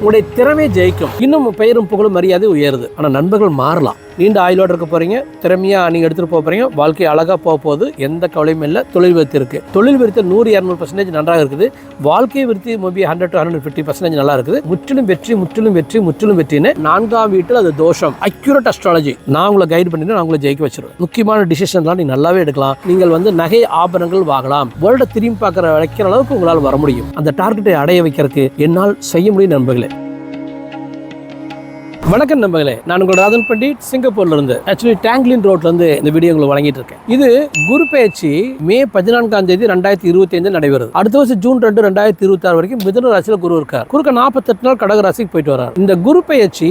உங்களுடைய திறமை ஜெயிக்கும். இன்னும் பெயரும் புகழும் மரியாதை உயருது. ஆனால் நண்பர்கள் மாறலாம். நீண்ட ஆயுளோடு இருக்க போறீங்க. திறமையாக நீங்க எடுத்துகிட்டு போக போறீங்க. வாழ்க்கை அழகாக போக போகுது. எந்த கவலையும் இல்லை. தொழில் விருத்தி இருக்கு. தொழில் விருத்தி நூறு இரநூறு பர்சன்டேஜ் நன்றாக இருக்குது. வாழ்க்கை விருத்தி maybe hundred to hundred fifty percentage நல்லா இருக்குது. முற்றிலும் வெற்றி முற்றிலும் வெற்றி முற்றிலும் வெற்றின்னு நான்காம் வீட்டில் அது தோஷம். அக்யூரேட் அஸ்ட்ராலஜி நான் உங்களை கைட் பண்ணி நான் உங்களை ஜெயிக்க வச்சிருவேன். முக்கியமான டிசிஷன்லாம் நீங்க நல்லாவே எடுக்கலாம். நீங்கள் வந்து நகை ஆபரணங்கள் வாங்கலாம். வேர்ல்ட திரும்பி பார்க்குற வைக்கிற அளவுக்கு உங்களால் வர முடியும். அந்த டார்கெட்டை அடைய வைக்கிறதுக்கு என்னால் செய்ய முடியும் நண்பர்களே. வணக்கம் நண்பர்களே நான் உங்களோட ராதன் பண்டிட் சிங்கப்பூர்ல இருந்து ஆக்சுவலி டேங்க்லின் ரோட்ல இருந்து இந்த வீடியோ உங்களுக்கு வழங்கிட்டு இருக்கேன் இது குரு பயிற்சி மே பதினான்காம் தேதி ரெண்டாயிரத்தி இருபத்தி ஐந்து நடைபெறுது. அடுத்த வருஷம் ஜூன் ரெண்டு ரெண்டாயிரத்தி இருபத்தி ஆறு வரைக்கும் மிதுன ராசியில குரு இருக்கார். குறுக்க நாற்பத்தெட்டு நாள் கடக ராசிக்கு போயிட்டு வரார். இந்த குரு பயிற்சி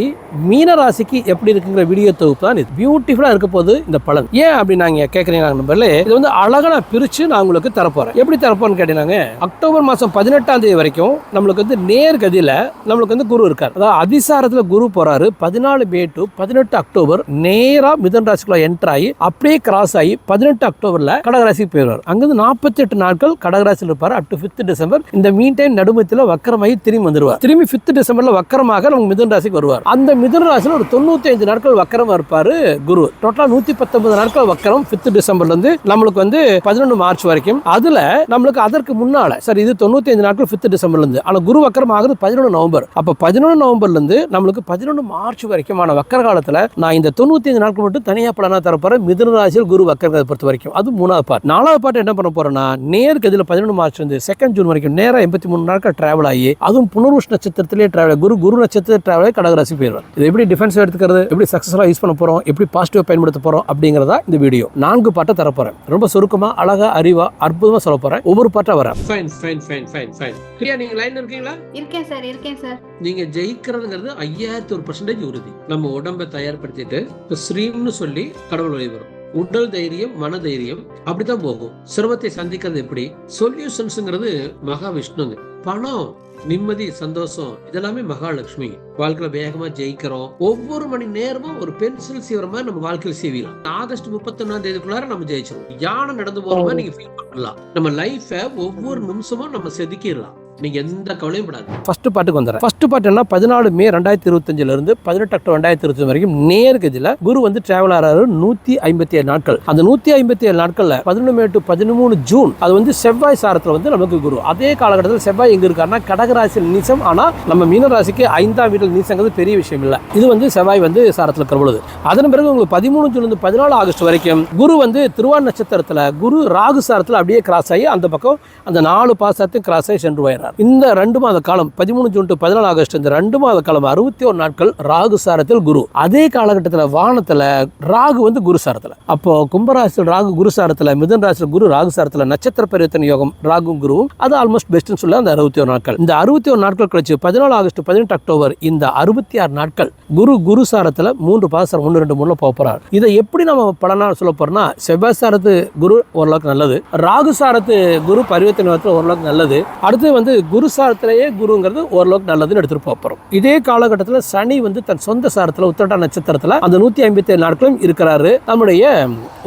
மீன ராசிக்கு எப்படி இருக்குங்கிற வீடியோ தொகுப்பு தான் இது. பியூட்டிஃபுல்லா இருக்க போது இந்த பலன். ஏன் அப்படி நாங்க கேட்கறீங்க நண்பர்களே? இது வந்து அழகா நான் பிரிச்சு நான் உங்களுக்கு தரப்போறேன். எப்படி தரப்போறேன்னு கேட்டீங்கன்னா அக்டோபர் மாசம் பதினெட்டாம் தேதி வரைக்கும் நம்மளுக்கு வந்து நேர்கதியில நம்மளுக்கு வந்து குரு இருக்கார். அதாவது அதிசாரத்துல குரு போறாரு. பதினாலு மே டு பதினெட்டு அக்டோபர் நேரா மிதன் ராசிக்குள்ள என்டர் ஆகி அப்படியே கிராஸ் ஆகி பதினெட்டு அக்டோபர்ல கடகராசிக்கு போயிடுவார். அங்கிருந்து நாற்பத்தி எட்டு நாட்கள் கடகராசியில் இருப்பார். அப் டு ஃபிஃப்த் டிசம்பர் இந்த மீன் டைம் நடுமத்தில் வக்கரமாகி திரும்பி வந்துருவார். திரும்பி ஃபிஃப்த் டிசம்பர்ல வக்கரமாக நம்ம மிதன் ராசிக்கு வருவார். அந்த மிதன் ராசியில் ஒரு தொண்ணூத்தி ஐந்து நாட்கள் வக்கரமா இருப்பாரு குரு. டோட்டலா நூத்தி பத்தொன்பது நாட்கள் வக்கரம் ஃபிஃப்த் டிசம்பர்ல இருந்து நம்மளுக்கு வந்து பதினொன்று மார்ச் வரைக்கும். அதுல நம்மளுக்கு அதற்கு முன்னால சரி இது தொண்ணூத்தி ஐந்து நாட்கள் ஃபிஃப்த் டிசம்பர்ல இருந்து. ஆனா குரு வக்கரம் ஆகுது பதினொன்று நவம்பர். அப்ப பதினொன்று நவம்பர்ல இருந்து நம்மளுக்கு பதினொன்று மார்ச் வரைக்குமான வக்கர காலத்துல நான் இந்த தொண்ணூத்தி ஐந்து நாட்கள் மட்டும் தனியா பலனா தரப்போறேன். மிதுன ராசியில் குரு வக்கரத்தை பொறுத்த வரைக்கும். அது மூணாவது பார்ட் நாலாவது பார்ட் என்ன பண்ண போறேன்னா நேருக்கு இதில் பதினொன்று மார்ச் வந்து செகண்ட் ஜூன் வரைக்கும் நேரா எண்பத்தி மூணு நாட்கள் டிராவல் ஆகி அதுவும் புனர்வஷ் நட்சத்திரத்திலே டிராவல் குரு குரு நட்சத்திர டிராவல் ஆகி கடகராசி போயிடுவார். இது எப்படி டிஃபென்ஸ் எடுத்துக்கிறது? எப்படி சக்ஸஸ்ஃபுல்லாக யூஸ் பண்ண போறோம்? எப்படி பாசிட்டிவ் பயன்படுத்த போறோம்? அப்படிங்கிறதா இந்த வீடியோ நான்கு பாட்டை தரப்போறேன் ரொம்ப சுருக்கமா அழகா அறிவா அற்புதமா சொல்ல போறேன். ஒவ்வொரு பாட்டா வரேன். Fine fine fine fine fine Priya நீங்க லைன்ல இருக்கீங்களா? இருக்கேன் சார் இருக்கேன் சார். நீங்க ஜெயிக்கிறதுங்கிறது ஐயாயிரத்தி ஒரு பர்சன்டேஜ் உறுதி. நம்ம உடம்பை தயார்படுத்திட்டு இப்போ ஸ்ரீம்னு சொல்லி கடவுள் வழி வரும். உடல் தைரியம் மன தைரியம் அப்படித்தான் போகும். சிரமத்தை சந்திக்கிறது எப்படி? சொல்யூஷன்ஸ்ங்கிறது மகாவிஷ்ணுங்க. பணம் நிம்மதி சந்தோஷம் இதெல்லாமே மகாலட்சுமி. வாழ்க்கையில வேகமா ஜெயிக்கிறோம். ஒவ்வொரு மணி நேரமும் ஒரு பென்சில் சீவிர மாதிரி நம்ம வாழ்க்கையில் சீவிலாம் ஆகஸ்ட் முப்பத்தொன்னாம் தேதிக்குள்ளார நம்ம ஜெயிச்சிருவோம். யானை நடந்து போற மாதிரி நீங்க ஃபீல் பண்ணலாம். நம்ம லைஃபை ஒவ்வொரு நிமிஷமும் நம்ம செதுக்கிடலாம். நீங்கள் எந்த கவலையும் படாது ஃபர்ஸ்ட் பாட்டுக்கு வந்துடுறேன். ஃபஸ்ட்டு பாட்டு என்ன பதினாலு மே ரெண்டாயிரத்தி இருபத்தஞ்சிலிருந்து பதினெட்டு அக்டோபர் ரெண்டாயிரத்தி இருபத்தி வரைக்கும் நேர்கதியில் குரு வந்து டிராவல் ஆகிறாரு நூற்றி ஐம்பத்தி ஏழு நாட்கள். அந்த நூற்றி ஐம்பத்தி ஏழு நாட்களில் பதினொன்று மே டு பதிமூணு ஜூன் அது வந்து செவ்வாய் சாரத்தில் வந்து நமக்கு குரு. அதே காலகட்டத்தில் செவ்வாய் எங்கே இருக்காருன்னா கடகராசியில் நீசம். ஆனால் நம்ம மீனராசிக்கு ஐந்தாம் வீட்டில் நீசங்கிறது பெரிய விஷயம் இல்லை. இது வந்து செவ்வாய் வந்து சாரத்தில் இருக்கிற பொழுது. அதன் பிறகு உங்களுக்கு பதிமூணு ஜூன் வந்து பதினாலு ஆகஸ்ட் வரைக்கும் குரு வந்து திருவான் நட்சத்திரத்தில் குரு ராகு சாரத்தில் அப்படியே கிராஸ் ஆகி அந்த பக்கம் அந்த நாலு பாசத்தையும் கிராஸ் ஆகி சென்று போயிடுறாரு. இந்த ரெண்டு மாத காலம் பதிமூணு ஜூன் டு பதினாலு ஆகஸ்ட் இந்த ரெண்டு மாத காலம் அறுபத்தி ஒரு நாட்கள் ராகு சாரத்தில் குரு. அதே காலகட்டத்தில் வானத்தில் ராகு வந்து குரு சாரத்தில். அப்போ கும்பராசியில் ராகு குரு சாரத்தில் மிதன் ராசியில் குரு ராகு சாரத்தில் நட்சத்திர பரிவர்த்தனை யோகம் ராகும் குருவும் அது ஆல்மோஸ்ட் பெஸ்ட்னு சொல்ல அந்த அறுபத்தி ஒரு நாட்கள். இந்த அறுபத்தி ஒரு நாட்கள் கழிச்சு பதினாலு ஆகஸ்ட் பதினெட்டு அக்டோபர் இந்த அறுபத்தி ஆறு நாட்கள் குரு குரு சாரத்தில் மூன்று பாசம் ஒன்று ரெண்டு மூணுல போக போறார். இதை எப்படி நம்ம பலனா சொல்ல போறோம்னா செவ்வாய் சாரத்து குரு ஓரளவுக்கு நல்லது. ராகு சாரத்து குரு பரிவர்த்தனை ஓரளவுக்கு நல்லது. அடுத்து வந்து குரு சாரத்திலேயே குருங்கிறது ஓரளவுக்கு நல்லதுன்னு எடுத்துகிட்டு போகிறோம் இதே காலகட்டத்தில் சனி வந்து தன் சொந்த சாரத்தில் உத்திரட்டா நட்சத்திரத்தில் அந்த நூற்றி ஐம்பத்தி ஏழு நாட்களும் இருக்கிறாரு. நம்முடைய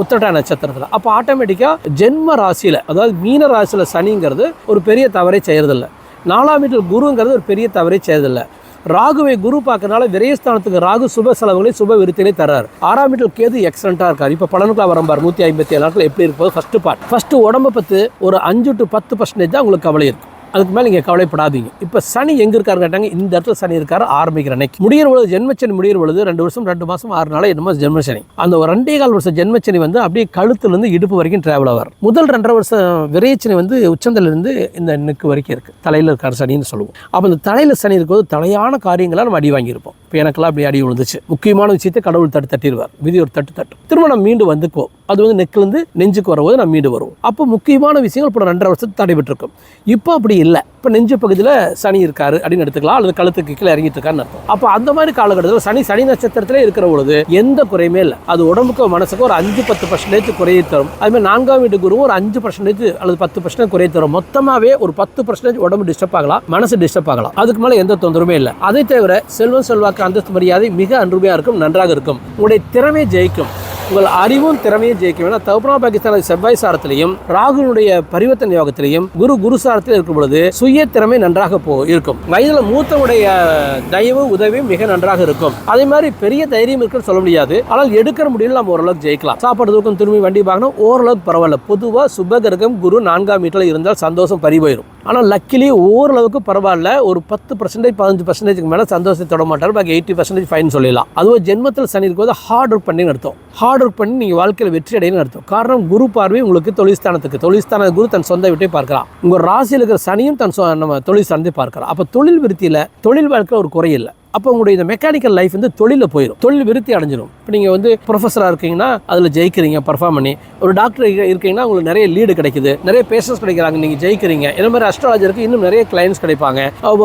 உத்திரட்டா நட்சத்திரத்தில். அப்போ ஆட்டோமேட்டிக்காக ஜென்ம ராசியில அதாவது மீன ராசியில் சனிங்கிறது ஒரு பெரிய தவறை செய்கிறதில்ல நாலாம் வீட்டில் குருங்கிறது ஒரு பெரிய தவறை செய்கிறதில்லை ராகுவை குரு பார்க்கறனால விரயஸ்தானத்துக்கு ராகு சுப செலவுகளை சுப விருத்திலே தர்றாரு. ஆறாம் வீட்டில் கேது எக்ஸலண்டா இருக்காரு. இப்போ பலனுக்குள்ள வரம்பார் நூற்றி ஐம்பத்தி ஏழு நாட்கள் எப்படி இருப்பது? ஃபர்ஸ்ட் பார்ட் ஃபர்ஸ்ட் உடம்பை பத்து ஒரு அஞ்சு டு பத்து பர்சன்டேஜ் தான் உங்களுக்கு கவலை இருக்கும். அதுக்கு மேலே நீங்கள் கவலைப்படாதீங்க. இப்போ சனி எங்கே இருக்காரு கேட்டாங்க இந்த இடத்துல சனி இருக்காரு ஆரம்பிக்கிற அன்னைக்கு. முடியிற பொழுது ஜென்மச்சனி முடியிற பொழுது ரெண்டு வருஷம் ரெண்டு மாதம் ஆறு நாள் என்னமோ ஜென்மச்சனி. அந்த ஒரு ரெண்டே கால் வருஷம் ஜென்மச்சனி வந்து அப்படியே கழுத்துலேருந்து இடுப்பு வரைக்கும் ட்ராவல் ஆவார். முதல் ரெண்டரை வருஷம் விரையச்சனி வந்து உச்சந்திலிருந்து இந்த நெக்கு வரைக்கும் இருக்குது தலையில் இருக்கார் சனின்னு சொல்லுவோம். அப்போ இந்த தலையில் சனி இருக்கும்போது தலையான காரியங்களாக நம்ம அடி வாங்கியிருப்போம். இப்போ எனக்கெல்லாம் அப்படி அடி விழுந்துச்சு. முக்கியமான விஷயத்தை கடவுள் தட்டு தட்டிடுவார். விதி ஒரு தட்டு தட்டு திரும்ப நம்ம மீண்டு வந்துக்குவோம். அது வந்து நெக்கிலேருந்து நெஞ்சுக்கு வரும்போது நம்ம மீண்டு வருவோம். அப்போ முக்கியமான விஷயங்கள் இப்போ ரெண்டரை வருஷத்துக்கு தடைபெற்றிருக்கும் இப்போ அப்படி இல்லை. இப்போ நெஞ்சு பகுதியில் சனி இருக்காரு அப்படின்னு எடுத்துக்கலாம். அல்லது கழுத்துக்கு கீழே இறங்கிட்டு இருக்காருன்னு அர்த்தம். அப்போ அந்த மாதிரி காலகட்டத்தில் சனி சனி நட்சத்திரத்திலே இருக்கிற பொழுது எந்த குறையுமே இல்லை. அது உடம்புக்கும் மனசுக்கோ ஒரு அஞ்சு பத்து பர்சன்டேஜ் குறையை தரும். அதுமாதிரி நான்காம் வீட்டு குருவும் ஒரு அஞ்சு பர்சன்டேஜ் அல்லது பத்து பர்சன்டேஜ் குறைய தரும். மொத்தமாகவே ஒரு பத்து பர்சன்டேஜ் உடம்பு டிஸ்டர்ப் ஆகலாம் மனசு டிஸ்டர்ப் ஆகலாம். அதுக்கு மேலே எந்த தொந்தரவுமே இல்லை. அதை தவிர செல்வம் செல்வாக்கு அந்தஸ்து மரியாதை மிக அன்புமையாக இருக்கும் நன்றாக இருக்கும். உங்களுடைய திறமை ஜெயிக்கும். உங்கள் அறிவும் திறமையும் ஜெயிக்கும் ஏன்னா தௌப்னா பாகிஸ்தான் செவ்வாய் சாரத்திலையும் ராகுனுடைய பரிவர்த்தனை யோகத்திலையும் குரு குரு சாரத்தில் இருக்கும் பொழுது சுய திறமை நன்றாக போ இருக்கும். வயதில் மூத்தவுடைய தயவு உதவியும் மிக நன்றாக இருக்கும். அதே மாதிரி பெரிய தைரியம் இருக்குன்னு சொல்ல முடியாது. ஆனால் எடுக்கிற முடியல நம்ம ஓரளவுக்கு ஜெயிக்கலாம். சாப்பாடு தூக்கம் திரும்பி வண்டி பார்க்கணும் ஓரளவுக்கு பரவாயில்ல. பொதுவாக சுபகிரகம் குரு நான்காம் வீட்டில் இருந்தால் சந்தோஷம் பறி போயிடும் ஆனால் லக்கிலி ஓரளவுக்கு பரவாயில்ல. ஒரு பத்து பர்சன்டேஜ் பதினஞ்சு பர்சன்டேஜ்க்கு மேலே சந்தோஷத்தை தொட மாட்டார். பாக்கி எயிட்டி பர்சன்டேஜ் ஃபைன் சொல்லலாம் அதுவும் ஜென்மத்தில் சனி இருக்கும்போது ஹார்ட் ஒர்க் பண்ணி நடத்தும் ஹார்ட் ஒர்க் பண்ணி நீங்கள் வாழ்க்கையில் வெற்றி அடையணும்னு அர்த்தம். காரணம் குரு பார்வை உங்களுக்கு தொழில்ஸ்தானத்துக்கு தொழில்ஸ்தான குரு தன் சொந்த வீட்டை பார்க்கலாம். உங்கள் ராசியில் இருக்கிற சனியும் தன் சொ- நம்ம சார்ந்தே பார்க்கலாம். அப்போ தொழில் விருத்தியில் தொழில் வாழ்க்கையில் ஒரு குறையில்லை அப்போ உங்களுடைய இந்த மெக்கானிக்கல் லைஃப் வந்து தொழிலில் போயிடும் தொழில் விருத்தி அடைஞ்சிடும் இப்போ நீங்கள் வந்து ப்ரொஃபஸராக இருக்கீங்கன்னா அதில் ஜெயிக்கிறீங்க பர்ஃபார்ம் பண்ணி. ஒரு டாக்டர் இருக்கீங்கன்னா உங்களுக்கு நிறைய லீடு கிடைக்குது. நிறைய பேஷன்ஸ் கிடைக்கிறாங்க நீங்கள் ஜெயிக்கிறீங்க. இந்த மாதிரி அஸ்ட்ராலஜருக்கு இன்னும் நிறைய கிளைண்ட்ஸ் கிடைப்பாங்க.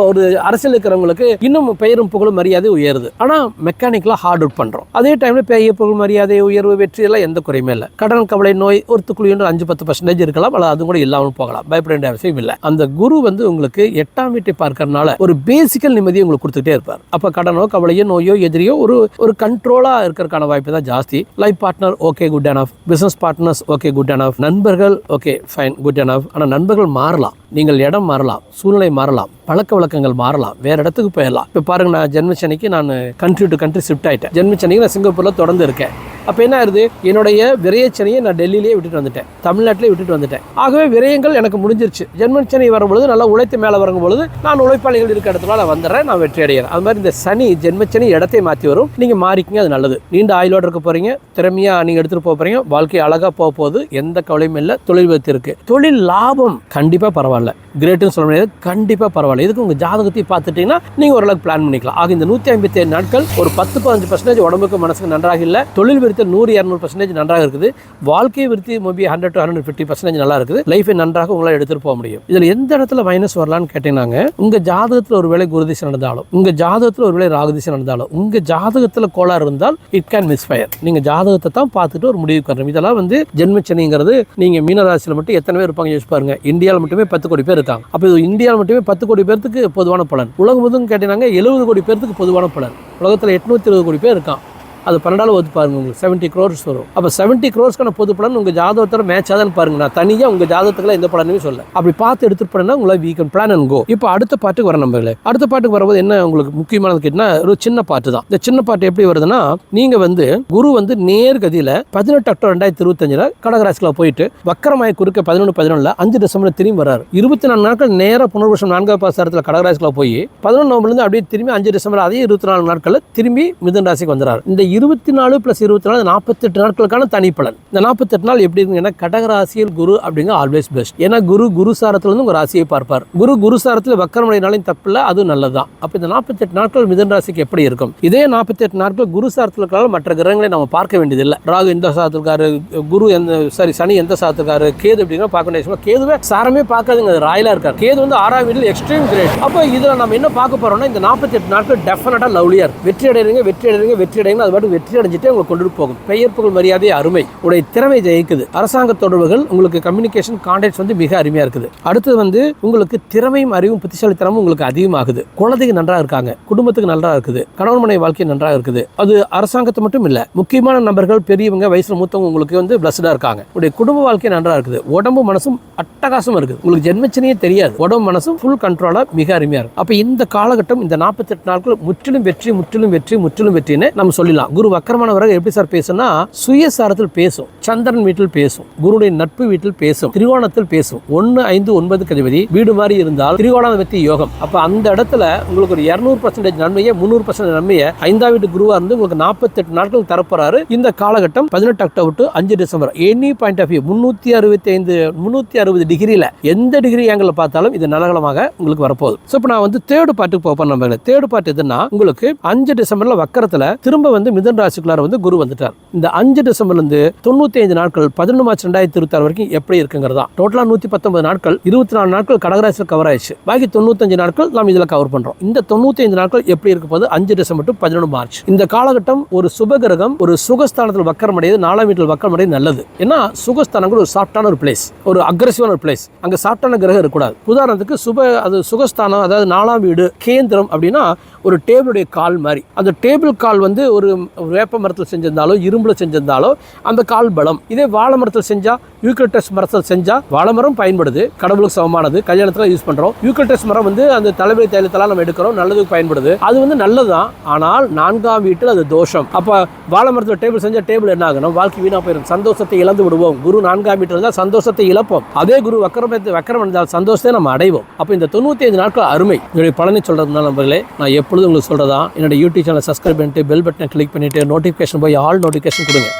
ஒரு அரசியல் இருக்கிறவங்களுக்கு இன்னும் பெயரும் புகழும் மரியாதை உயருது. ஆனால் மெக்கானிக்கலாக ஹார்ட் ஒர்க் பண்ணுறோம் அதே டைமில் பெரிய புகழ் மரியாதை உயர்வு வெற்றி எல்லாம் எந்த குறையுமே இல்லை. கடன் கவலை நோய் ஒருத்துக்குள்ளி அஞ்சு பத்து பர்சன்டேஜ் இருக்கலாம். அல்லது அது கூட இல்லாமல் போகலாம். பயப்பட வேண்டிய அவசியம் இல்லை. அந்த குரு வந்து உங்களுக்கு எட்டாம் வீட்டை பார்க்கறதுனால ஒரு பேசிக்கல் நிம்மதியை உங்களுக்கு கொடுத்துட்டே இருப்பார். அப்போ கடனோ கவலையோ நோயோ எதிரியோ ஒரு ஒரு கண்ட்ரோலாக இருக்கிறதுக்கான வாய்ப்பு தான் ஜாஸ்தி. Life partner okay good enough business partners okay good and off நண்பர்கள் okay fine good and off ஆனால் நண்பர்கள் மாறலாம். நீங்கள் இடம் மாறலாம். சூழ்நிலை மாறலாம். பழக்க வழக்கங்கள் மாறலாம் வேற இடத்துக்கு போயிடலாம். இப்போ பாருங்க நான் ஜென்மச்சனைக்கு நான் கண்ட்ரி டு கண்ட்ரி ஷிஃப்ட் ஆகிட்டேன் ஜென்மச்சனைக்கு நான் சிங்கப்பூரில் தொடர்ந்து இருக்கேன். அப்போ என்ன ஆகுது என்னுடைய விரயச்சனையை நான் டெல்லியிலேயே விட்டுட்டு வந்துட்டேன். தமிழ்நாட்டிலே விட்டுட்டு வந்துட்டேன். ஆகவே விரயங்கள் எனக்கு முடிஞ்சிருச்சு. ஜென்மச்சனை வரும்பொழுது நல்லா உழைத்து மேலே வரும்பொழுது நான் உழைப்பாளிகள் இருக்க இடத்துல நான் வந்துடுறேன் நான் வெற்றி அடைகிறேன். அது மாதிரி இந்த சனி ஜென்மச்சனி இடத்தை மாற்றி வரும். நீங்கள் மாறிக்கிங்க அது நல்லது. நீண்ட ஆயுளோடு இருக்க போகிறீங்க திறமையாக நீங்கள் எடுத்துகிட்டு போக போகிறீங்க வாழ்க்கை அழகாக போக போகுது எந்த கவலையும் இல்லை தொழில் விபத்து இருக்குது தொழில் லாபம் கண்டிப்பாக பரவாயில்ல. கிரேட்டுன்னு சொல்ல முடியாது கண்டிப்பாக பரவாயில்ல. இதுக்கு உங்கள் ஜாதகத்தையும் பார்த்துட்டீங்கன்னா நீங்கள் ஓரளவுக்கு பிளான் பண்ணிக்கலாம். ஆக இந்த நூற்றி ஐம்பத்தி ஏழு நாட்கள் ஒரு பத்து பதினஞ்சு பர்சன்டேஜ் உடம்புக்கு மனசுக்கு நன்றாக இல்லை. தொழில் விருத்தி நூறு இரநூறு பர்சன்டேஜ் நன்றாக இருக்குது. வாழ்க்கை விருத்தி maybe hundred to hundred fifty percentage நல்லா இருக்குது. லைஃபை நன்றாக உங்களால் எடுத்துகிட்டு போக முடியும். இதில் எந்த இடத்துல மைனஸ் வரலான்னு கேட்டீங்கன்னா உங்கள் ஜாதகத்தில் ஒரு வேலை குருதிசை நடந்தாலும் உங்கள் ஜாதகத்தில் ஒரு வேலை ராகுதிசை நடந்தாலும் உங்கள் ஜாதகத்தில் கோளாறு இருந்தால் இட் கேன் மிஸ் ஃபயர் நீங்கள் ஜாதகத்தை தான் பார்த்துட்டு ஒரு முடிவுக்கு வரணும் இதெல்லாம் வந்து ஜென்மச்சனிங்கிறது நீங்கள் மீனராசியில் மட்டும் எத்தனை பேர் இருப்பாங்க யோசிச்சு பாருங்க. இந்தியாவில் மட்டுமே பத்து கோடி பேர் இருக்காங்க. அப்போ இது இந்தியாவில் மட்டுமே பத்து கோடி பேர்த்துக்கு பொதுவான பலன். உலகம் முழுவதும் கேட்டீங்கன்னா எழுபது கோடி பேர்த்துக்கு பொதுவான பலன். உலகத்தில் எட்நூத்தி இருபது கோடி பேர் இருக்கான். அது பன்னெண்டாலும் வந்து பாருங்கள் உங்களுக்கு. செவன்ட்டி க்ரோர்ஸ் வரும். அப்போ செவன்ட்டி க்ரோர்ஸ்க்கான பொது பலன் உங்கள் ஜாதகத்தோட மேட்ச் ஆதான் பாருங்க. நான் தனியாக உங்கள் ஜாதகத்துக்குலாம் எந்த பலனுமே சொல்ல அப்படி பார்த்து எடுத்துட்டு போனால் உங்களை வீ கேன் பிளான் அண்ட் கோ இப்போ அடுத்த பாட்டுக்கு வர நம்பர்களே அடுத்த பாட்டுக்கு வரும்போது என்ன உங்களுக்கு முக்கியமானது கேட்டால் ஒரு சின்ன பாட்டு தான். இந்த சின்ன பாட்டு எப்படி வருதுன்னா நீங்கள் வந்து குரு வந்து நேர்கதியில் பதினெட்டு அக்டோபர் ரெண்டாயிரத்தி இருபத்தஞ்சில் கடகராசிக்கில் போயிட்டு வக்கரமாய குறுக்க பதினொன்று பதினொன்றில் அஞ்சு டிசம்பர் திரும்பி வராரு இருபத்தி நாலு நாட்கள் நேராக புனர்வசம் நான்காவது பாசாரத்தில் கடகராசிக்கில் போய் பதினொன்று நவம்பர்லேருந்து அப்படியே திரும்பி அஞ்சு டிசம்பர் அதே இருபத்தி நாலு நாட்களில் திரும்பி மிதன் ராசிக்கு வந்துறாரு. இந்த இருபத்தி நாலு ப்ளஸ் இருபத்தி நாலு நாற்பத்தெட்டு நாட்களுக்கான தனிப்பலன். இந்த நாற்பத்தெட்டு நாள் எப்படி இருக்குங்கன்னா கடகராசியில் குரு அப்படிங்க ஆல்வேஸ் பெஸ்ட் ஏன்னா குரு குரு சாரத்தில் வந்து உங்க ராசியை பார்ப்பார். குரு குரு சாரத்தில் வக்கரமடைனாலும் தப்பில்ல அதுவும் நல்லதுதான். அப்போ இந்த நாற்பத்தெட்டு நாட்கள் மிதன் ராசிக்கு எப்படி இருக்கும்? இதே நாற்பத்தெட்டு நாட்கள் குரு சாரத்தில் இருக்கிறாலும் மற்ற கிரகங்களை நம்ம பார்க்க வேண்டியதில்லை. ராகு எந்த சாரத்தில் இருக்காரு? குரு எந்த சாரி சனி எந்த சாரத்தில் கேது அப்படிங்கிற பார்க்க வேண்டிய கேதுவே சாரமே பார்க்காதுங்க அது இருக்கார். கேது வந்து ஆறாம் வீட்டில் எக்ஸ்ட்ரீம் கிரேட் அப்போ இதில் நம்ம என்ன பார்க்க போகிறோம்னா இந்த நாற்பத்தெட்டு நாட்கள் டெஃபினட்டாக லவ்லியார் இருக்கும் வெற்றி அடைறீங்க வெற்றி அடைறீங்க வெற்றி அடைங்க அது பாட்டு வெற்றி அடைஞ்சிட்டே உங்களை கொண்டு போகும். பெயர் புகழ் மரியாதை அருமை. உடைய திறமை ஜெயிக்குது. அரசாங்க தொடர்புகள் உங்களுக்கு கம்யூனிகேஷன் கான்டாக்ட்ஸ் வந்து மிக அருமையா இருக்குது. அடுத்தது வந்து உங்களுக்கு திறமையும் அறிவும் புத்திசாலித்தனமும் உங்களுக்கு அதிகமாகுது. குழந்தைங்க நன்றாக இருக்காங்க. குடும்பத்துக்கு நல்லா இருக்குது. கணவன் மனைவி வாழ்க்கை நன்றாக இருக்குது. அது அரசாங்கத்தை மட்டும் இல்லை முக்கியமான நபர்கள் பெரியவங்க வயசுல மூத்தவங்க உங்களுக்கு வந்து பிளஸ்டாக இருக்காங்க. உடைய குடும்ப வாழ்க்கை நன்றாக இருக்குது. உடம்பு மனசும் அட்டகாசம் இருக்குது. உங்களுக்கு ஜென்மச்சனையே தெரியாது. உடம்பு மனசும் ஃபுல் கண்ட்ரோலாக மிக அருமையாக இருக்கும் அப்போ இந்த காலகட்டம் இந்த நாற்பத்தெட்டு நாட்கள் முற்றிலும் வெற்றி முற்றிலும் வெற்றி முற்றிலும் வெற்றின்னு நம்ம சொல்லலாம் குரு வக்கரமான பிறகு எப்படி சார் பேசும்னா சுயசாரத்தில் பேசும். சந்திரன் வீட்டில் பேசும். குருடைய நட்பு வீட்டில் பேசும். திரிகோணத்தில் பேசும். ஒன்னு ஐந்து ஒன்பது கதிபதி வீடு மாதிரி இருந்தால் திரிகோணாதிபதி யோகம். அப்ப அந்த இடத்துல உங்களுக்கு ஒரு இருநூறு பர்சன்டேஜ் நன்மையை முந்நூறு பர்சன்ட் நன்மையை ஐந்தாம் வீட்டு குருவா இருந்து உங்களுக்கு நாற்பத்தெட்டு நாட்கள் தரப்போறாரு. இந்த காலகட்டம் பதினெட்டு அக்டோபர் டு அஞ்சு December. Any point of view முன்னூத்தி அறுபத்தி ஐந்து முன்னூத்தி அறுபது டிகிரியில எந்த டிகிரி ஆங்கிள் பார்த்தாலும் இது நலகலமாக உங்களுக்கு வரப்போகுது. ஸோ இப்போ நான் வந்து தேர்டு பாட்டுக்கு போப்பேன் நம்ம தேர்டு பாட்டு எதுன்னா உங்களுக்கு அஞ்சு டிசம்பர்ல வக்கரத்துல திரும்ப வந்து மிதன் ராசிக்குள்ளார வந்து குரு வந்துட்டார். இந்த அஞ்சு டிசம்பர்லேருந்து தொண்ணூற்றி ஐந்து நாட்கள் பதினொன்று மார்ச் ரெண்டாயிரத்தி இருபத்தாறு வரைக்கும் எப்படி இருக்குங்கிறதா. டோட்டலாக நூற்றி பத்தொன்பது நாட்கள் இருபத்தி நாலு நாட்கள் கடகராசியில் கவர் ஆயிடுச்சு. பாக்கி தொண்ணூத்தஞ்சு நாட்கள் நாம் இதில் கவர் பண்ணுறோம் இந்த தொண்ணூற்றி ஐந்து நாட்கள் எப்படி இருக்க போது அஞ்சு டிசம்பர் டு பதினொன்று மார்ச். இந்த காலகட்டம் ஒரு சுபகிரகம் ஒரு சுகஸ்தானத்தில் வக்கரம் அடையது நாலாம் வீட்டில் வக்கரம் அடையது நல்லது. ஏன்னா சுகஸ்தானங்கள் ஒரு சாஃப்டான ஒரு பிளேஸ் ஒரு அக்ரஸிவான ஒரு பிளேஸ் அங்கே சாஃப்டான கிரகம் இருக்கக்கூடாது. உதாரணத்துக்கு சுப அது சுகஸ்தானம் அதாவது நாலாம் வீடு கேந்திரம் அப்படின்னா ஒரு டேபிளுடைய கால் மாதிரி. அந்த டேபிள் கால் வந்து ஒரு வேப்ப மரத்தில் செஞ்சிருந்தாலோ இரும்புல செஞ்சிருந்தாலோ அந்த கால் பலம். இதே வாழை மரத்தில் செஞ்சா யூக்கலிப்டஸ் மரத்தில் செஞ்சா வாழை மரம் பயன்படுது. கடவுளுக்கு சமமானது. கல்யாணத்தில் யூஸ் பண்றோம். யூக்கலிப்டஸ் மரம் வந்து அந்த தலைமை தைலத்தெல்லாம் நம்ம எடுக்கிறோம். நல்லதுக்கு பயன்படுது. அது வந்து நல்லதுதான். ஆனால் நான்காம் வீட்டில் அது தோஷம். அப்போ வாழை மரத்தில் டேபிள் செஞ்சா டேபிள் என்ன ஆகணும்? வாழ்க்கை வீணா போயிடும் சந்தோஷத்தை இழந்து விடுவோம். குரு நான்காம் வீட்டில் இருந்தால் சந்தோஷத்தை இழப்போம். அதே குரு வக்கரமத்தை வக்கரம் இருந்தால் சந்தோஷத்தை நம்ம அடைவோம். அப்போ இந்த தொண்ணூற்றி ஐந்து நாட்கள் அருமை. என்னுடைய பலனை சொல்றதுனால நம்பர்களே நான் எப்பொழுதும் உங்களுக்கு சொல்றதா என்னோட யூடியூப் சேனல் சப்ஸ்கிரைப் பண்ணிட்டு பெல் பட்டனை கிளிக் பண்ணிட்டு நோட்டிஃபிகேஷன் போய் ஆல் நோட்டிஃபிகேஷன் கொடுங்க.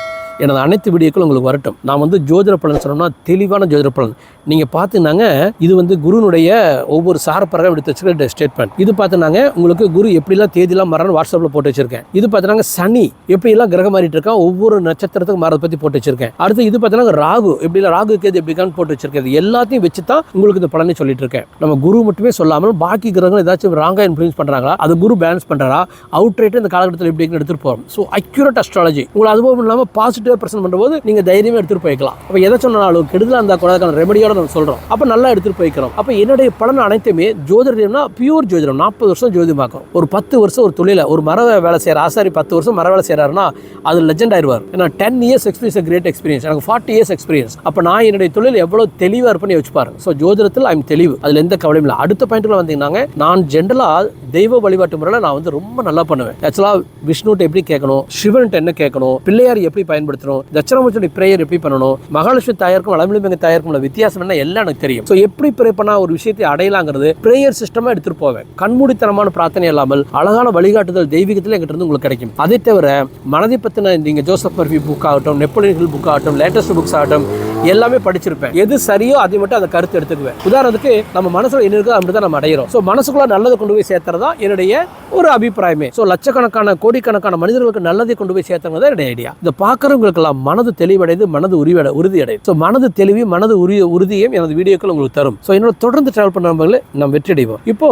எனது அனைத்து வீடியோக்களும் உங்களுக்கு வரட்டும். நான் வந்து ஜோதிட பலன் சொன்னோம்னா தெளிவான ஜோதிட பலன். நீங்கள் பார்த்தீங்கன்னாங்க இது வந்து குருனுடைய ஒவ்வொரு சாரப்பறவை எடுத்து வச்சுருக்க ஸ்டேட்மெண்ட் இது பார்த்தீங்கன்னாங்க உங்களுக்கு குரு எப்படிலாம் தேதியெல்லாம் மரணம் வாட்ஸ்அப்பில் போட்டு வச்சிருக்கேன். இது பார்த்தீங்கன்னா சனி எப்படிலாம் கிரகம் மாறிட்டு இருக்கான் ஒவ்வொரு நட்சத்திரத்துக்கு மாறதை பற்றி போட்டு வச்சிருக்கேன். அடுத்து இது பார்த்தீங்கன்னா ராகு. எப்படிலாம் ராகு கேது எப்படிக்கான்னு போட்டு வச்சிருக்கேன் எல்லாத்தையும் வச்சு தான் உங்களுக்கு இந்த பலனை சொல்லிட்டு இருக்கேன் நம்ம குரு மட்டுமே சொல்லாமல் பாக்கி கிரகங்கள் ஏதாச்சும் ராங்காக இன்ஃப்ளூயன்ஸ் பண்ணுறாங்களா அது குரு பேலன்ஸ் பண்ணுறாரா அவுட் ரேட்டு இந்த காலகட்டத்தில் எப்படி எடுத்துகிட்டு போகிறோம் ஸோ அக்யூரேட் அஸ்ட்ராலஜி உங்களுக்கு அதுவும் இல்லாமல் பாசிட்டிவ் பாசிட்டிவாக பிரசன்ட் பண்ணும்போது நீங்கள் தைரியமாக எடுத்துகிட்டு போய்க்கலாம். அப்போ எதை சொன்னாலும் கெடுதலாக இருந்தால் கூட அதுக்கான ரெமடியோட நம்ம சொல்கிறோம் அப்போ நல்லா எடுத்துகிட்டு போய்க்கிறோம். அப்போ என்னுடைய பலன் அனைத்துமே ஜோதிடம்னா பியூர் ஜோதிடம். நாற்பது வருஷம் ஜோதிடமாக்கும் ஒரு பத்து வருஷம் ஒரு தொழில ஒரு மர வேலை செய்கிற ஆசாரி பத்து வருஷம் மர வேலை செய்கிறாருன்னா அது லெஜெண்ட் ஆயிடுவார். ஏன்னா ten years experience great experience எனக்கு ஃபார்ட்டி இயர்ஸ் எக்ஸ்பீரியன்ஸ் அப்போ நான் என்னுடைய தொழில் எவ்வளோ தெளிவாக இருப்பேன்னு யோசிச்சு பாருங்க ஸோ ஜோதிடத்தில் ஐம் தெளிவு. அதில் எந்த கவலையும் இல்லை. அடுத்த பாயிண்ட்ல வந்தீங்கன்னா நான் ஜென்ரலாக தெய்வ வழிபாட்டு முறையில் நான் வந்து ரொம்ப நல்லா பண்ணுவேன். ஆக்சுவலாக விஷ்ணுட்ட எப்படி கேட்கணும் சிவன்ட்ட என்ன கேட்கணும் பிள்ளையார் எப்படி பயன்படுத்தணும் தட்சணாமூர்த்தியுடைய பிரேயர் எப்படி பண்ணணும்? மகாலட்சுமி தாயாருக்கும் வளமிலிங்க தாயாருக்கும் உள்ள வித்தியாசம் என்ன? எல்லாம் எனக்கு தெரியும். ஸோ எப்படி ப்ரே பண்ணால் ஒரு விஷயத்தை அடையலாங்கிறது பிரேயர் சிஸ்டமாக எடுத்துட்டு போவேன். கண்மூடித்தனமான பிரார்த்தனை இல்லாமல் அழகான வழிகாட்டுதல் தெய்வீகத்தில் எங்கிட்ட இருந்து உங்களுக்கு கிடைக்கும். அதை தவிர மனதை பற்றின நீங்கள் ஜோசப் மர்ஃபி புக் ஆகட்டும் நெப்போலியன் ஹில் புக் ஆகட்டும் லேட்டஸ்ட் புக்ஸ் ஆகட்டும் எல்லாமே படிச்சிருப்பேன். எது சரியோ அதை மட்டும் அதை கருத்து எடுத்துக்குவேன். உதாரணத்துக்கு நம்ம மனசுல என்ன இருக்கோ அப்படி தான் நம்ம அடையிறோம். ஸோ மனசுக்குள்ள நல்லதை கொண்டு போய் சேர்த்துறதா என்னுடைய ஒரு அபிப்பிராயமே. ஸோ லட்சக்கணக்கான கோடிக்கணக்கான மனிதர்களுக்கு நல்லதை கொண்டு போய் சேர்த்துறது தான் என்னுடைய ஐடியா இந்த பார்க்குறவங்களுக்கெல்லாம் மனது தெளிவடைந்து மனது உரிவடை உறுதி அடையும் ஸோ மனது தெளிவு மனது உரிய உறுதியும் எனது வீடியோக்கள் உங்களுக்கு தரும். ஸோ என்னோட தொடர்ந்து ட்ராவல் பண்ணுறவங்களே நம்ம வெற்றி அடைவோம். இப்போ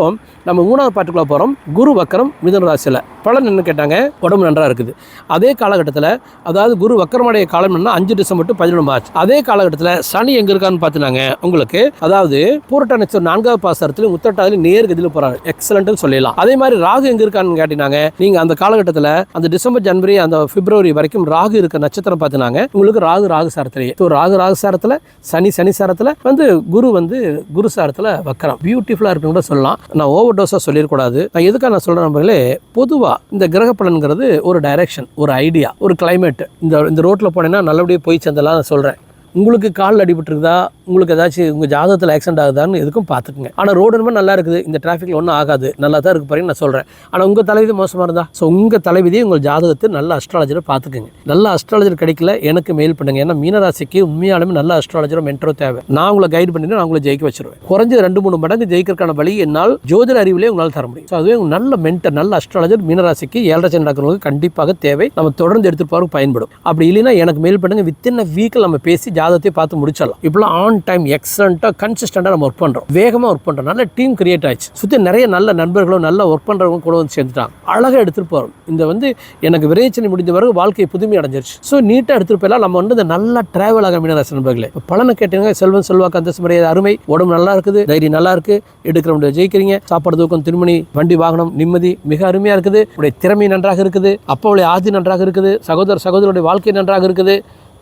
நம்ம மூணாவது பாட்டுக்குள்ள போகிறோம் குரு வக்கரம் மிதன ராசியில். பலன் என்ன கேட்டாங்க உடம்பு நன்றாக இருக்குது. அதே காலகட்டத்தில் அதாவது குரு வக்கரமடைய காலம் என்ன அஞ்சு டிசம்பர் டு பதினொன்று மார்ச். அதே காலகட்டத்தில் சனி எங்க இருக்கான்னு பார்த்துனாங்க உங்களுக்கு அதாவது பூரட்ட நட்சத்திரம் நான்காவது பாசரத்தில் முத்தட்டாதில் நேர் கதியில் போறாங்க எக்ஸலண்ட்னு சொல்லலாம் அதே மாதிரி ராகு எங்க இருக்கான்னு கேட்டினாங்க. நீங்க அந்த காலகட்டத்தில் அந்த டிசம்பர் ஜனவரி அந்த பிப்ரவரி வரைக்கும் ராகு இருக்க நட்சத்திரம் பார்த்தினாங்க உங்களுக்கு ராகு ராகு சாரத்திலேயே ஸோ ராகு ராகு சாரத்தில் சனி சனி சாரத்தில் வந்து குரு வந்து குரு சாரத்தில் வைக்கிறோம் பியூட்டிஃபுல்லாக இருக்குன்னு கூட சொல்லலாம். நான் ஓவர் டோஸாக சொல்லிடக்கூடாது. நான் எதுக்காக நான் சொல்கிறேன் நம்பர்களே பொதுவாக இந்த கிரக பலன்கிறது ஒரு டைரக்ஷன் ஒரு ஐடியா ஒரு கிளைமேட் இந்த இந்த ரோட்டில் போனேன்னா நல்லபடியாக போய் சேர்ந்தலாம் நான் சொல்கிறேன் உங்களுக்கு காலில் அடிபட்டுருக்குதா? உங்களுக்கு ஏதாச்சும் உங்கள் ஜாதகத்தில் ஆக்சிடென்ட் ஆகுதான்னு எதுக்கும் பார்த்துக்குங்க. ஆனால் ரோடு ரொம்ப நல்லா இருக்குது. இந்த டிராஃபிக்கில் ஒன்றும் ஆகாது. நல்லா தான் இருக்கு பாருங்க நான் சொல்கிறேன் ஆனால் உங்கள் தலைவிதி மோசமாக இருந்தா? ஸோ உங்கள் தலைவிதியை உங்கள் ஜாதகத்தை நல்ல அஸ்ட்ராலஜரை பார்த்துக்குங்க. நல்ல அஸ்ட்ராலஜர் கிடைக்கல எனக்கு மெயில் பண்ணுங்க. ஏன்னா மீனராசிக்கு உண்மையாலுமே நல்ல அஸ்ட்ராலஜரோ மென்ட்ரோ தேவை. நான் உங்களை கைட் பண்ணிட்டு நான் உங்களை ஜெயிக்க வச்சிருவேன். குறைஞ்சது ரெண்டு மூணு மடங்கு ஜெயிக்கிறதுக்கான வழி என்னால் ஜோதிட அறிவிலே உங்களால் தர முடியும். ஸோ அதுவே நல்ல மென்டர் நல்ல அஸ்ட்ராலஜர் மீனராசிக்கு ஏழரை சனி கண்டிப்பாக தேவை. நம்ம தொடர்ந்து எடுத்துட்டு போகிறதுக்கு பயன்படும். அப்படி இல்லைன்னா எனக்கு மெயில் பண்ணுங்க. வித்தின் வீக்கில் நம்ம பேசி ஜாதத்தையும் பார்த்து முடிச்சிடலாம். இப்போலாம் ஆன் டைம் எக்ஸலண்ட்டாக கன்சிஸ்டண்டாக நம்ம ஒர்க் பண்ணுறோம் வேகமாக ஒர்க் பண்ணுறோம் நல்ல டீம் கிரியேட் ஆயிடுச்சு. சுற்றி நிறைய நல்ல நண்பர்களும் நல்ல ஒர்க் பண்ணுறவங்க கூட வந்து சேர்ந்துட்டாங்க. அழகாக எடுத்துகிட்டு போகிறோம் இந்த வந்து எனக்கு விரைச்சனை முடிந்த பிறகு வாழ்க்கை புதுமை அடைஞ்சிருச்சு. ஸோ நீட்டாக எடுத்துகிட்டு போயலாம் நம்ம வந்து இந்த நல்லா டிராவல் ஆக மீனராசி நண்பர்களே. இப்போ பலனை கேட்டீங்க. செல்வன் செல்வாக்கு அந்த மரியாதை அருமை. உடம்பு நல்லா இருக்குது. தைரியம் நல்லா இருக்கு. எடுக்கிறவங்க ஜெயிக்கிறீங்க. சாப்பாடு தூக்கம் திருமணி வண்டி வாகனம் நிம்மதி மிக அருமையாக இருக்குது. உடைய திறமை நன்றாக இருக்குது. அப்பாவுடைய ஆதி நன்றாக இருக்குது. சகோதர சகோதரருடைய வாழ்க்கை நன்றாக இருக்குது.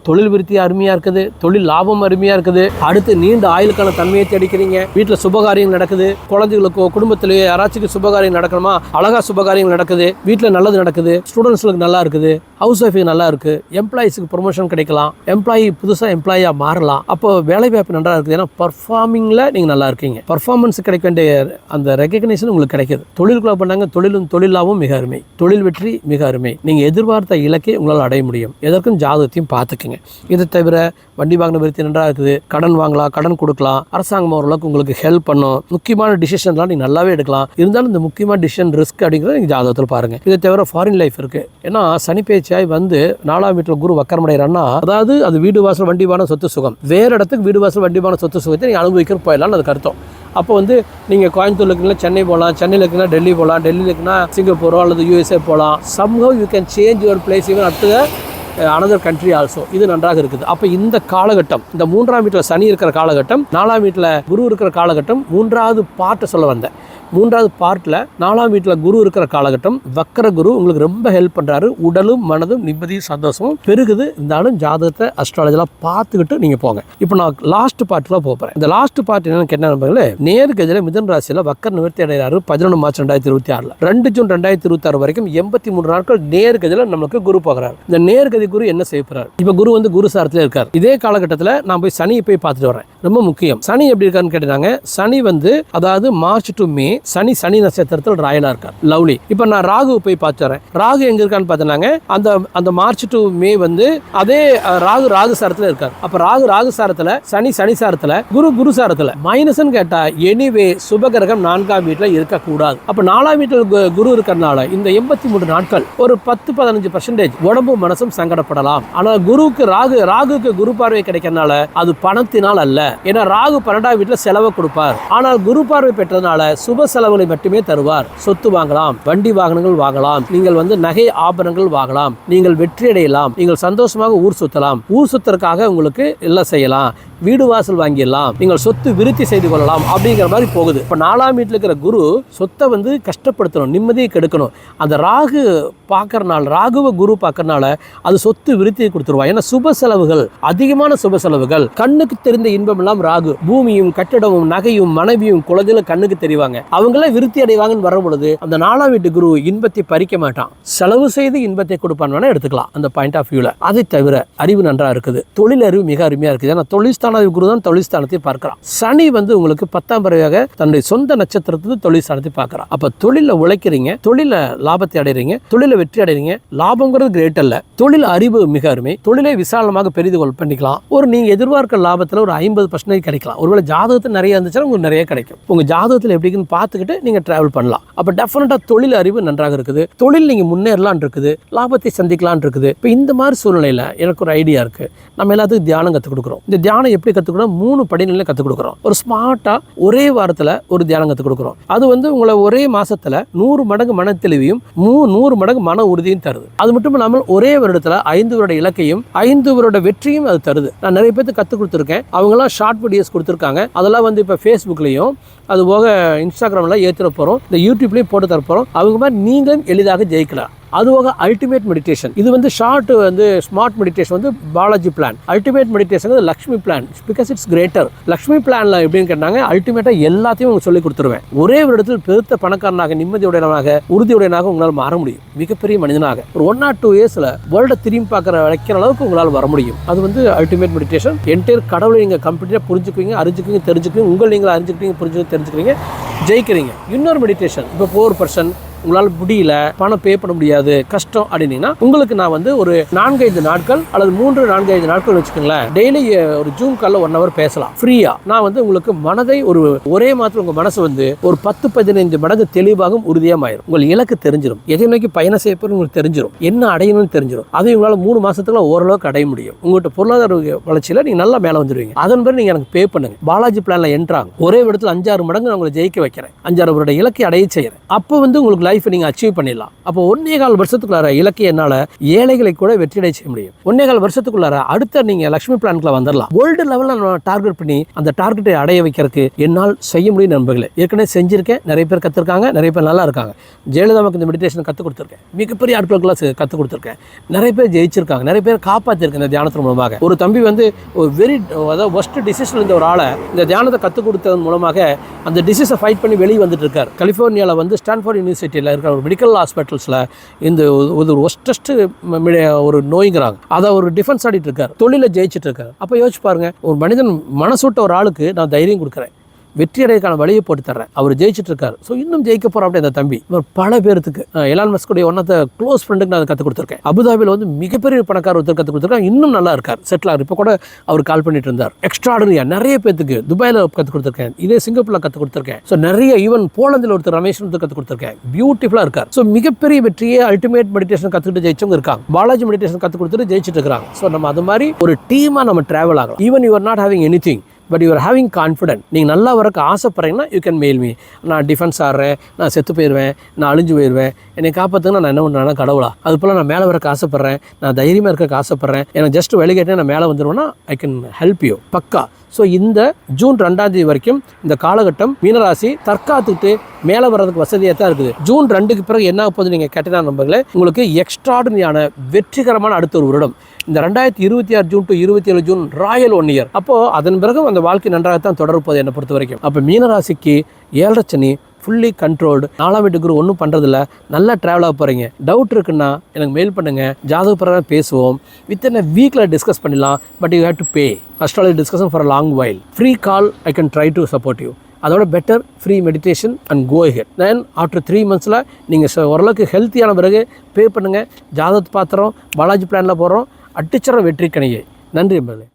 தொழில் விருத்தி அருமையாக இருக்குது தொழில் லாபம் அருமையாக இருக்குது. அடுத்து நீண்ட ஆயுளுக்கான தன்மையை தேடிக்கிறீங்க. வீட்டில் சுபகாரியங்கள் நடக்குது. குழந்தைகளுக்கோ குடும்பத்திலேயோ யாராச்சும் சுபகாரியம் நடக்கணுமா? அழகா சுபகாரியங்கள் நடக்குது. வீட்டில் நல்லது நடக்குது. ஸ்டூடெண்ட்ஸ்களுக்கு நல்லா இருக்குது. ஹவுஸ் ஒய்ஃபுக்கு நல்லா இருக்குது எம்ப்ளாயிஸுக்கு ப்ரொமோஷன் கிடைக்கலாம். எம்ப்ளாயி புதுசாக எம்ப்ளாயியாக மாறலாம். அப்போ வேலை வாய்ப்பு நல்லா இருக்குது. ஏன்னா பர்ஃபார்மிங்கில் நீங்கள் நல்லா இருக்கீங்க. பர்ஃபார்மன்ஸ் கிடைக்க வேண்டிய அந்த ரெகக்னேஷன் உங்களுக்கு கிடைக்குது. தொழிலுக்குள்ள பண்ணாங்க தொழிலும் தொழிலாவும் மிக அருமை. தொழில் வெற்றி மிக அருமை. நீங்கள் எதிர்பார்த்த இலக்கை உங்களால் அடைய முடியும். எதற்கும் ஜாதகத்தையும் பார்த்துக்குங்க. இதை தவிர வண்டி வாங்கின விருத்தி நன்றாக இருக்குது கடன் வாங்கலாம் கடன் கொடுக்கலாம். அரசாங்கம் ஓரளவுக்கு உங்களுக்கு ஹெல்ப் பண்ணும். முக்கியமான டிசிஷன்லாம் நீங்கள் நல்லாவே எடுக்கலாம். இருந்தாலும் இந்த முக்கியமான டிசிஷன் ரிஸ்க் அப்படிங்கிறத நீங்கள் ஜாதகத்தில் பாருங்கள் இதை தவிர ஃபாரின் லைஃப் இருக்குது ஏன்னா சனி பேச்சாய் வந்து நாலாம் வீட்டில் குரு வக்கரமடைகிறான்னா அதாவது அது வீடு வாசல் வண்டி வாகனம் சொத்து சுகம். வேறு இடத்துக்கு வீடு வாசல் வண்டி வாகனம் சொத்து சுகத்தை நீங்கள் அனுபவிக்கிற போயிடலாம்னு அது அர்த்தம். அப்போ வந்து நீங்கள் கோயம்புத்தூர் இருக்கீங்களா சென்னை போகலாம் சென்னையில் இருக்குன்னா டெல்லி போகலாம் டெல்லியில் இருக்குன்னா சிங்கப்பூரோ அல்லது யூஎஸ்ஏ போகலாம். Somehow you can change your place even at another country also இது நன்றாக இருக்குது. அப்போ இந்த காலகட்டம் இந்த மூன்றாம் வீட்டில் சனி இருக்கிற காலகட்டம் நாலாம் வீட்டில் குரு இருக்கிற காலகட்டம் மூன்றாவது பாட்டை சொல்ல வந்தேன். மூன்றாவது பார்ட்டில் நாலாம் வீட்டில் குரு இருக்கிற காலகட்டம். வக்கர குரு உங்களுக்கு ரொம்ப ஹெல்ப் பண்ணுறாரு உடலும் மனதும் நிம்மதியும் சந்தோஷமும் பெருகுது. இருந்தாலும் ஜாதகத்தை அஸ்ட்ராலஜிலாம் பார்த்துக்கிட்டு நீங்கள் போங்க. இப்போ நான் லாஸ்ட் பார்ட்டில் போகிறேன் இந்த லாஸ்ட் பார்ட் என்னன்னு கேட்டேன் நண்பர்களே நேர்கதில மிதன் ராசியில் வக்கர் நிவர்த்தி அடைகிறாரு பதினொன்று மார்ச் ரெண்டாயிரத்தி இருபத்தி ஆறில். ரெண்டு ஜூன் ரெண்டாயிரத்தி இருபத்தி ஆறு வரைக்கும் எண்பத்தி மூணு நாட்கள் நேர்கதில நம்மளுக்கு குரு போகிறார். இந்த நேர்கதி குரு என்ன செய்யப்படுறார் இப்போ குரு வந்து குரு சாரத்தில் இருக்கார். இதே காலகட்டத்தில் நான் போய் சனியை போய் பார்த்துட்டு வரேன். ரொம்ப முக்கியம். சனி எப்படி இருக்காருன்னு கேட்டாங்க சனி வந்து அதாவது மார்ச் டு மே சனி சனி நட்சத்திரத்தில் ராயலா இருக்கார். லவ்லி இப்போ நான் ராகு போய் பார்த்து வரேன். ராகு எங்க இருக்கான்னு பார்த்தனாங்க அந்த அந்த மார்ச் டு மே வந்து அதே ராகு ராகு சாரத்தில் இருக்கார். அப்போ ராகு ராகு சாரத்தில் சனி சனி சாரத்தில் குரு குரு சாரத்தில். மைனஸ்ன்னு கேட்டா எனிவே சுபகிரகம் நான்காம் வீட்டில் இருக்கக்கூடாது. அப்போ நாலாம் வீட்டில் கு- குரு இருக்கிறனால இந்த எண்பத்தி மூன்று நாட்கள் ஒரு பத்து பதினஞ்சு பர்சன்டேஜ் உடம்பு மனசும் சங்கடப்படலாம். ஆனால் குருவுக்கு ராகு ராகுக்கு குரு பார்வை கிடைக்கிறனால அது பணத்தினால் அல்ல. ஏன்னா ராகு பன்னெண்டாம் வீட்டில் செலவை கொடுப்பார். ஆனால் குரு பார்வை பெற்றதுனால சுப செலவுகளை மட்டுமே தருவார். சொத்து வாங்கலாம் வண்டி வாகனங்கள் வாங்கலாம் நீங்கள் வந்து நகை ஆபரணங்கள் வாங்கலாம் நீங்கள் வெற்றி அடையலாம் நீங்கள் சந்தோஷமாக ஊர் சுத்தலாம் ஊர் சுத்தறதுக்காக உங்களுக்கு எல்லாம் செய்யலாம் வீடு வாசல் வாங்கிடலாம் நீங்கள் சொத்து விருத்தி செய்து கொள்ளலாம் அப்படிங்கிற மாதிரி போகுது. இப்போ நாலாம் வீட்டில் இருக்கிற குரு சொத்தை வந்து கஷ்டப்படுத்தணும் நிம்மதியை கெடுக்கணும். அந்த ராகு பார்க்கறனால ராகுவ குரு பார்க்கறனால அது சொத்து விருத்தியை கொடுத்துருவான் ஏன்னா சுப செலவுகள் அதிகமான சுப செலவுகள் கண்ணுக்கு தெரிந்த இன்பம் எல்லாம் ராகு. பூமியும் கட்டிடமும் நகையும் மனைவியும் குழந்தைகளும் கண்ணுக்கு தெரிவாங்க. அவங்களாம் விருத்தி அடைவாங்கன்னு வரும் பொழுது அந்த நாலாம் வீட்டு குரு இன்பத்தை பறிக்க மாட்டான். செலவு செய்து இன்பத்தை கொடுப்பான் வேணா எடுத்துக்கலாம் அந்த பாயிண்ட் ஆஃப் வியூல அதை தவிர அறிவு நன்றா இருக்குது. தொழில் அறிவு மிக அருமையா இருக்குது. ஏன்னா தொழில்ஸ்தான குரு தான் தொழில்ஸ்தானத்தை பார்க்கிறான். சனி வந்து உங்களுக்கு பத்தாம் பறவையாக தன்னுடைய சொந்த நட்சத்திரத்துக்கு தொழில்ஸ்தானத்தை பார்க்கிறான். அப்ப தொழில உழைக்கிறீங்க தொழில லாபத்தை அடைறீங்க தொழில வெற்றி அடைறீங்க லாபங்கிறது கிரேட் அல்ல. தொழில் அறிவு மிக அருமை. தொழிலை விசாலமாக பெரிதுகொள் பண்ணிக்கலாம். ஒரு நீங்க எதிர்பார்க்கிற லாபத்தில் ஒரு ஐம்பது பர்சன்டேஜ் கிடைக்கலாம். ஒருவேளை ஜாதகத்தில் நிறைய இருந்துச்சுன்னா உங்களுக்கு நிறைய கிடைக்கும். உங்கள் ஜாதகத்தில் எப்படின்னு பார்த்துக்கிட்டு நீங்கள் ட்ராவல் பண்ணலாம். அப்போ டெஃபினட்டாக தொழில் அறிவு நன்றாக இருக்குது. தொழில் நீங்கள் முன்னேறலான் இருக்குது. லாபத்தை சந்திக்கலான் இருக்குது. இப்போ இந்த மாதிரி சூழ்நிலையில் எனக்கு ஒரு ஐடியா இருக்குது நம்ம எல்லாத்துக்கும் தியானம் கற்றுக் கொடுக்குறோம். இந்த தியானம் எப்படி கற்றுக்கணும் மூணு படிநிலையில் கற்றுக் கொடுக்குறோம். ஒரு ஸ்மார்ட்டாக ஒரே வாரத்தில் ஒரு தியானம் கற்றுக் கொடுக்குறோம். அது வந்து உங்களை ஒரே மாதத்தில் நூறு மடங்கு மன தெளிவையும் மூ நூறு மடங்கு மன உறுதியும் தருது. அது மட்டும் இல்லாமல் ஒரே வருடத்தில் ஐந்து வருட இலக்கையும் ஐந்து வருட வெற்றியும் அது தருது. நான் நிறைய பேர்த்து கற்றுக் கொடுத்துருக்கேன். அவங்களாம் ஷார்ட் வீடியோஸ் கொடுத்துருக்காங்க. அதெல்லாம் வந்து இப்போ ஃபேஸ்புக்லேயும் அது போக இன்ஸ்டாகிராம்லாம் ஏற்றிட போகிறோம் இந்த யூடியூப்லேயும் போட்டு தர போகிறோம் அவங்க மாதிரி நீங்களும் எளிதாக ஜெயிக்கலாம். அதுவாக அல்டிமேட் மெடிடேஷன் இது வந்து ஷார்ட் வந்து ஸ்மார்ட் மெடிடேஷன் வந்து பாலாஜி பிளான் அல்டிமேட் மெடிடேஷன் வந்து Lakshmi plan because it's greater Lakshmi பிளான்ல எப்படின்னு கேட்டாங்க அல்டிமேட்டாக எல்லாத்தையும் உங்களுக்கு சொல்லி கொடுத்துருவேன். ஒரே ஒரு இடத்தில் பெருத்த பணக்காரனாக நிம்மதியுடையவனாக உறுதியுடையனாக உங்களால் மாற முடியும். மிகப்பெரிய மனிதனாக. ஒரு ஒன் ஆர் டூ இயர்ஸ்ல வேர்ல்டை திரும்பி பார்க்குற வைக்கிற அளவுக்கு உங்களால் வர முடியும். அது வந்து அல்டிமேட் மெடிடேஷன் என்டையர் கடவுளை நீங்கள் கம்ப்ளீட்டாக புரிஞ்சுக்குவீங்க அறிஞ்சுக்குவீங்க தெரிஞ்சுக்குவீங்க. உங்கள் நீங்கள் அறிஞ்சுக்கிட்டீங்க புரிஞ்சு தெரிஞ்சுக்கிறீங்க ஜெயிக்கிறீங்க. இன்னொரு மெடிடேஷன் இப்போ போர் பர்சன் உங்களால் முடியல பணம் பே பண்ண முடியாது கஷ்டம் அப்படின்னீங்கன்னா உங்களுக்கு நான் வந்து ஒரு நான்கைந்து நாட்கள் அல்லது மூன்று நான்கைந்து நாட்கள் வச்சுக்கோங்களேன். டெய்லி ஒரு ஜூம் காலில் ஒன் ஹவர் பேசலாம். ஃப்ரீயாக நான் வந்து உங்களுக்கு மனதை ஒரு ஒரே மாதத்தில் உங்கள் மனசு வந்து ஒரு பத்து பதினைந்து மடங்கு தெளிவாகவும் உறுதியாமாயிரும். உங்கள் இலக்கு தெரிஞ்சிடும் எதை நோக்கி பயணம் செய்ய உங்களுக்கு தெரிஞ்சிடும் என்ன அடையணும்னு தெரிஞ்சிடும் அதை உங்களால் மூணு மாசத்துல ஓரளவுக்கு அடைய முடியும். உங்கள்கிட்ட பொருளாதார வளர்ச்சியில் நீங்கள் நல்லா மேலே வந்துடுவீங்க அதன் பிறகு நீங்கள் எனக்கு பே பண்ணுங்க. பாலாஜி பிளானில் என்ட்ராங்க ஒரே இடத்துல அஞ்சாறு மடங்கு நான் உங்களை ஜெயிக்க வைக்கிறேன். அஞ்சாறு வருட இலக்கை அடைய செய்கிறேன் அப்போ வந்து உங்களுக்கு லைஃப் நீங்க அச்சீவ் பண்ணிடலாம். அப்போ ஒன்னே கால் வருஷத்துக்குள்ளார இலக்கு என்னால ஏழைகளை கூட வெற்றியடை செய்ய முடியும். ஒன்னே கால் வருஷத்துக்குள்ளார அடுத்த நீங்க லட்சுமி பிளான்குள்ள வந்துடலாம். வேர்ல்டு லெவலில் நான் டார்கெட் பண்ணி அந்த டார்கெட்டை அடைய வைக்கிறதுக்கு என்னால் செய்ய முடியும் நண்பர்களே. ஏற்கனவே செஞ்சிருக்கேன். நிறைய பேர் கற்றுருக்காங்க நிறைய பேர் நல்லா இருக்காங்க. ஜெயலலிதாவுக்கு இந்த மெடிடேஷன் கற்றுக் கொடுத்துருக்கேன். மிகப்பெரிய ஆட்களுக்கெல்லாம் கற்றுக் கொடுத்துருக்கேன். நிறைய பேர் ஜெயிச்சிருக்காங்க. நிறைய பேர் காப்பாற்றிருக்கேன் இந்த தியானத்தின் மூலமாக. ஒரு தம்பி வந்து ஒரு வெரி அதாவது ஒஸ்ட் டிசிஷன் இருந்த ஒரு ஆளை இந்த தியானத்தை கற்றுக் கொடுத்ததன் மூலமாக அந்த டிசீஸை ஃபைட் பண்ணி வெளியே வந்துட்டு இருக்கார். கலிஃபோர்னியாவில் வந்து ஸ்டான்ஃபோர்ட் யூனிவர்சிட்டியில் இருக்கிற ஒரு மெடிக்கல் ஹாஸ்பிட்டல்ஸில் இந்த ஒரு- ஒரு ஒஸ்டஸ்ட் ஒரு நோய்ங்கிறாங்க. அதை ஒரு டிஃபென்ஸ் ஆடிட்டு இருக்கார். தொழிலை ஜெயிச்சுட்டு இருக்காரு. அப்போ யோசிச்சு பாருங்க ஒரு மனிதன் மனசூட்ட ஒரு ஆளுக்கு நான் தைரியம் கொடுக்குறேன். வெற்றி அடையக்கான வழியை போட்டு தர்றேன். அவர் ஜெயிச்சிட்டு இருக்காரு ஸோ இன்னும் ஜெயிக்க போகிறோம் அப்படி அந்த தம்பி. இவர் பல பேருக்கு எலான் மஸ்குடைய ஒன் ஆஃப் த க்ளோஸ் ஃப்ரெண்டுக்கு நான் கற்றுக் கொடுத்துருக்கேன். அபுதாபியில் வந்து மிகப்பெரிய பணக்கார ஒருத்தர் கற்றுக் கொடுத்துருக்காங்க இன்னும் நல்லா இருக்கார். செட்டில் ஆகிற இப்போ கூட அவர் கால் பண்ணிட்டு இருந்தார். எக்ஸ்ட்ராடனியாக நிறைய பேத்துக்கு துபாயில் கற்றுக் கொடுத்துருக்கேன். இதே சிங்கப்பூரில் கற்றுக் கொடுத்துருக்கேன். ஸோ நிறைய ஈவன் போலந்தில் ஒருத்தர் ரமேஷ் ஒருத்தர் கற்றுக் கொடுத்துருக்கேன். பியூட்டிஃபுல்லாக இருக்கார். ஸோ மிகப்பெரிய வெற்றியே அல்டிமேட் மெடிடேஷன் கற்றுக்கிட்டு ஜெயிச்சவங்க இருக்காங்க. பாலாஜி மெடிடேஷன் கற்றுக் கொடுத்துட்டு ஜெயிச்சிட்டு இருக்காங்க ஸோ நம்ம அது மாதிரி ஒரு டீமாக நம்ம டிராவல் ஆகலாம். Even you're not having anything but you're having confident நீங்கள் நல்லா வரக்கு ஆசைப்பட்றீங்கன்னா யூ கேன் மெயில் மீ நான் டிஃபென்ஸ் ஆடுறேன் நான் செத்து போயிடுவேன் நான் அழிஞ்சு போயிடுவேன் என்னை காப்பாற்றுங்க நான் என்ன பண்ணுறேன்னா கடவுளா. அது போல் நான் மேலே வரக்கு ஆசைப்பட்றேன் நான் தைரியமாக இருக்க ஆசைப்பட்றேன். எனக்கு ஜஸ்ட் வெளிக்கேட்டே நான் மேலே வந்துடுவேன்னா ஐ கேன் ஹெல்ப் யூ பக்கா. ஸோ இந்த ஜூன் ரெண்டாம் தேதி வரைக்கும் இந்த காலகட்டம் மீனராசி தற்காத்துக்கிட்டு மேலே வர்றதுக்கு வசதியாக தான் இருக்குது. ஜூன் ரெண்டுக்கு பிறகு என்ன போகுது நீங்கள் கேட்டதான் நம்பங்களே உங்களுக்கு எக்ஸ்ட்ராடனியான வெற்றிகரமான அடுத்த ஒரு வருடம். இந்த ரெண்டாயிரத்தி இருபத்தி ஆறு ஜூன் டு இருபத்தி ஏழு ஜூன் ராயல் ஒன் இயர் அப்போது அதன் பிறகு அந்த வாழ்க்கை நன்றாகத்தான் தொடர்போது என்னை பொறுத்த வரைக்கும் அப்போ மீனராசிக்கு ஏழரை சனி ஃபுல்லி கண்ட்ரோல்டு நாலாம் வீட்டுக்கு ஒன்றும் பண்ணுறதில்ல நல்லா ட்ராவலாக போகிறீங்க டவுட் இருக்குன்னா எனக்கு மெயில் பண்ணுங்கள் ஜாதக பிரகாரம் பேசுவோம் வித் இன் வீக்கில் டிஸ்கஸ் பண்ணிடலாம். But you have to pay astrology discussion for long while free call I can try to support you அதோட better free meditation and go ahead after three மந்த்ஸில் நீங்கள் ஓரளவுக்கு ஹெல்த்தியான பிறகு பே பண்ணுங்கள் ஜாதகத்து பாத்திரம் பாலாஜி பிளானில் போகிறோம் அட்டிச்சரம் வெற்றி கணிகை நன்றி என்பது